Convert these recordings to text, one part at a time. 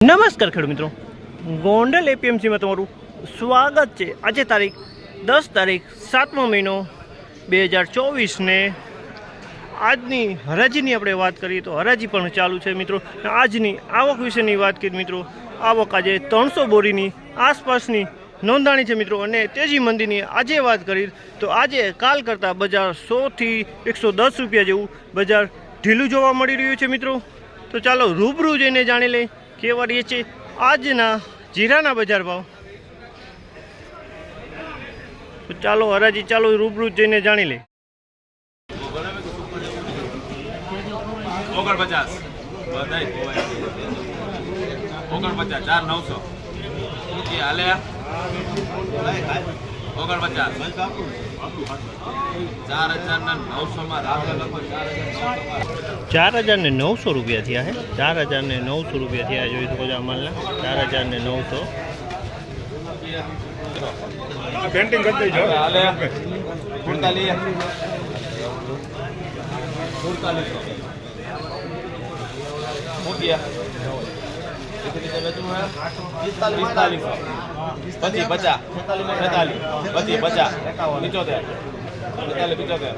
નમસ્કાર ખેડૂત મિત્રો. ગોંડલ એપીએમસીમાં તમારું સ્વાગત છે. આજે તારીખ દસ તારીખ સાતમો મહિનો બે હજાર ચોવીસને આજની હરાજીની આપણે વાત કરીએ તો હરાજી પણ ચાલુ છે મિત્રો. આજની આવક વિશેની વાત કરીએ મિત્રો, આવક આજે ત્રણસો બોરીની આસપાસની નોંધાણી છે મિત્રો. અને તેજી મંદીની આજે વાત કરી તો આજે કાલ કરતાં બજાર સોથી એકસો દસ રૂપિયા જેવું બજાર ઢીલું જોવા મળી રહ્યું છે મિત્રો. તો ચાલો રૂબરૂ જઈને જાણી લઈએ. કેવા રહીએ છે આજના જીરાના બજાર ભાવ. ચાલો હરાજી ચાલો રૂબરૂ જઈને જાણી લે ઓગણપચાસ ઓગણપચાસ ચાર નવસો. હાલે ઓગણપચાસ ચાર હજાર ને નવસો રૂપિયા થયા છે ચાર હજાર ને નવસો રૂપિયા થયા જોઈ શકો છો આ ચાર હજાર ને નવસો પેન્ટિંગ કરી દેજો. હાલે. પછી પચાસ. છેતાલીસ. પછી પચાસ. પિચોતેર. છેતાલીસ પિચોતેર.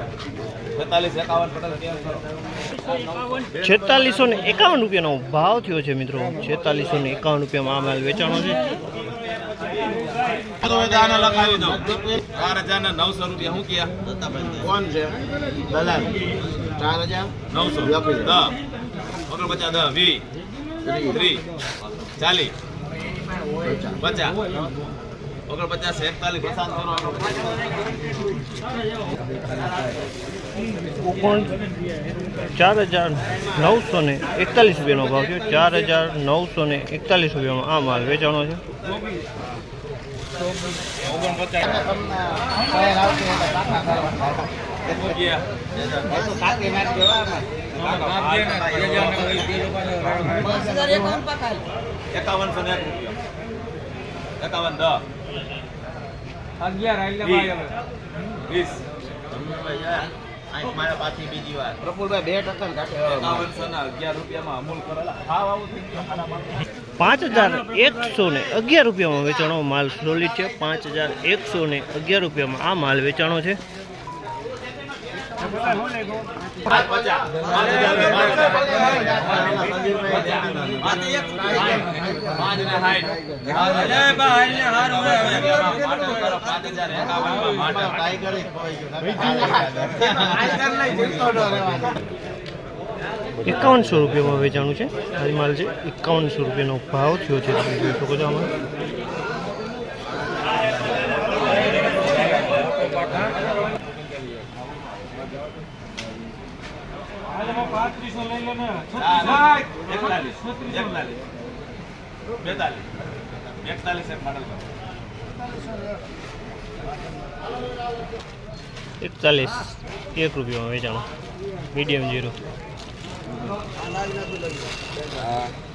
છેતાલીસ એકાવન પચાસ છેતાલીસો ને એકાવન રૂપિયાનો ભાવ થયો છે મિત્રો. છેતાલીસો ને એકાવન રૂપિયામાં આ માલ વેચાણો છે. ચાર હજાર નવસો રૂપિયા. શું કયા? કોણ છે? દલાલ. ચાર હજાર? નવસો. વ્યાપી દસ. ઓગણપચાસ દસ. વીસ. ત્રીસ. ચાલીસ. પચાસ. ઓગણપચાસ એકતાલીસ પસાર કરો ચાર હજાર નવસો ને એકતાલીસ રૂપિયાનો ભાવ છે ચાર હજાર નવસો ને એકતાલીસ રૂપિયાનો આ માલ વેચાણો છે. એકાવનસો ને એક રૂપિયા. એકાવન દસ. વીસ. મારા પાછી બીજી વાર. પ્રફુલભાઈ બે ટકા કાઢે એકાવનસો ના અગિયાર રૂપિયામાં અમૂલ કરેલા. ભાવ આવું થઈ ગયું સાડા બાર. પાંચ હજાર એકસો ને અગિયાર રૂપિયામાં વેચાણો માલ સોલિડ છે. પાંચ હજાર એકસો ને અગિયાર રૂપિયામાં આ માલ વેચાણો છે. એકાવનસો રૂપિયામાં વેચાણું છે. માલ છે એકાવનસો રૂપિયાનો ભાવ થયો છે. જોઈ શકો છો આમાં. એકતાલીસ. એકતાલીસ. બેતાલીસ. એકતાલીસ એક model એકતાલીસ એક રૂપિયામાં વેચાણો મીડિયમ જીરો હા.